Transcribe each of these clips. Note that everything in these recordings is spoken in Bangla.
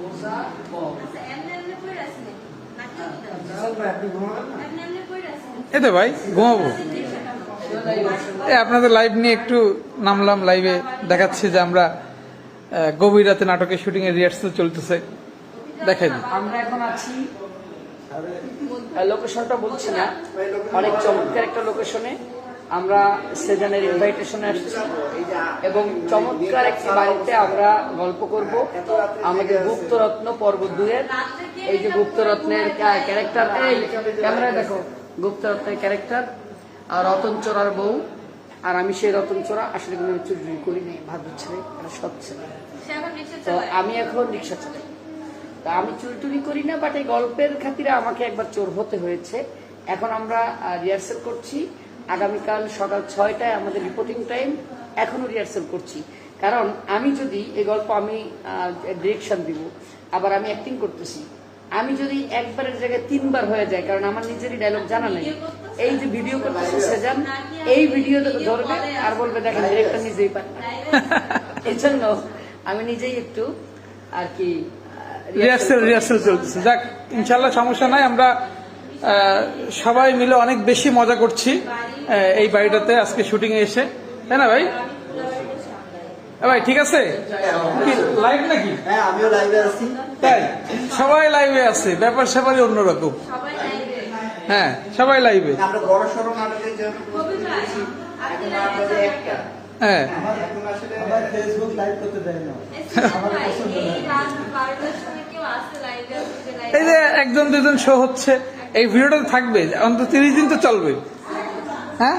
বোঝা নাকি? এতে ভাই ঘুমাবো এ আপনাদের লাইভ নিয়ে একটু নামলাম লাইভে দেখাচ্ছি যে আমরা গভীর রাতে নাটকের শুটিং এর রিহার্সাল চলতেছে। দেখাই আমরা এখন আছি লোকেশনটা বলছি না অনেক চমৎকার একটা লোকেশনে আমরা সেজানের ইনভাইটেশনে আসছি এবং চমৎকার একটি বাড়িতে আমরা গল্প করব। আমাদের গুপ্তরত্ন পর্ব দুয়ের এই যে গুপ্তরত্নের ক্যারেক্টার এই ক্যামেরায় দেখো গুপ্তরত্নের ক্যারেক্টার আর রতন চোরার বউ। আর আমি সেই রতন চোরা আসলে কোনো চুরি করি নাই ভাদ্র ছেলে এটা সৎ ছেলে। তো আমি এখন রিক্সা চালাই। তা আমি চুরি টুরি করি না বাট এই গল্পের খাতিরে আমাকে একবার চোর হতে হয়েছে। এখন আমরা রিহার্সেল করছি। আগামীকাল সকাল ছয়টায় আমাদের রিপোর্টিং টাইম এখনও রিহার্সেল করছি। কারণ আমি যদি এই গল্প আমি ডিরেকশন দিব, আবার আমি অ্যাক্টিং করতেছি, আমি যদি একবারের জায়গায় তিনবার হয়ে যায়, কারণ আমার নিজেরই ডায়লগ জানা নেই, এই যে ভিডিও করতেছে সেজান, এই ভিডিও ধরবে আর বলবে, দেখেন ডিরেক্টর নিজেই পারে। এই জন্য আমি নিজেই একটু আর কি রিহার্সাল রিহার্সাল চলতেছে। যাক ইনশাল্লাহ সমস্যা নাই, আমরা সবাই মিলে অনেক বেশি মজা করছি এই বাড়িটাতে আজকে শুটিং এসে। তাই না ভাই? এ ভাই ঠিক আছে? লাইভ নাকি? হ্যাঁ লাইভে তাই? সবাই লাইভে আছে ব্যাপার স্যাপারই অন্যরকম। সবাই হ্যাঁ সবাই লাইভে হ্যাঁ। এই যে একজন দুজন শো হচ্ছে। এই ভিডিওটা থাকবে অন্তত তিরিশ দিন তো চলবে। হ্যাঁ?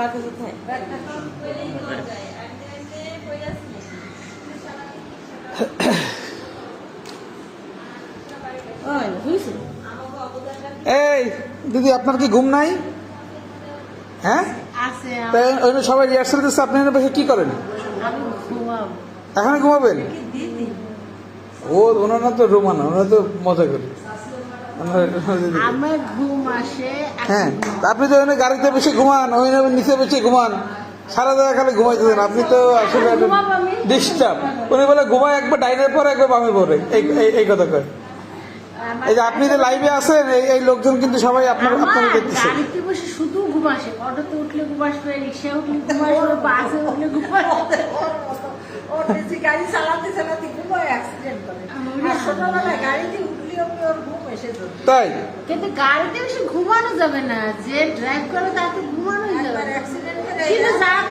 রাখতে এই দিদি আপনার কি ঘুম নাই? হ্যাঁ? ওই সবাই রিহার্সাল দিচ্ছে আপনি কি করেন? এখন ঘুমাবেন? ও ওনারা তো রোমানা ওনারা তো মজা করে। হ্যাঁ আপনি তো ওখানে গাড়িতে বসে ঘুমান ওই নিচে বসে ঘুমান। সারা জায়গা খালি ঘুমাইতে ঘুমাইতেছেন আপনি তো আসলে ডিস্টার্ব উনি বলে ঘুমায় একবার ডাইনের পরে একবার বামে পড়ে। এই কথা কয়। এই যে আপনি যে লাইভে আছেন এই এই লোকজন কিন্তু সবাই আপনার আপনাকে দেখতেছে। গাড়িতে বসে শুধু ঘুম আসে। অটোতে উঠলে ঘুম আসবে রিক্সায় উঠলে ঘুম আসবে বাসে উঠলে ঘুম আসবে। গাড়ি চালাতে চালাতে ঘুমোয় অ্যাক্সিডেন্ট করে আর ছোটবেলায় গাড়িতে উঠলেও ওর ঘুম এসে তাই? কিন্তু গাড়িতে বেশি ঘুমানো যাবে না যে ড্রাইভ করে তাতে ঘুমানো যাবে না। কিন্তু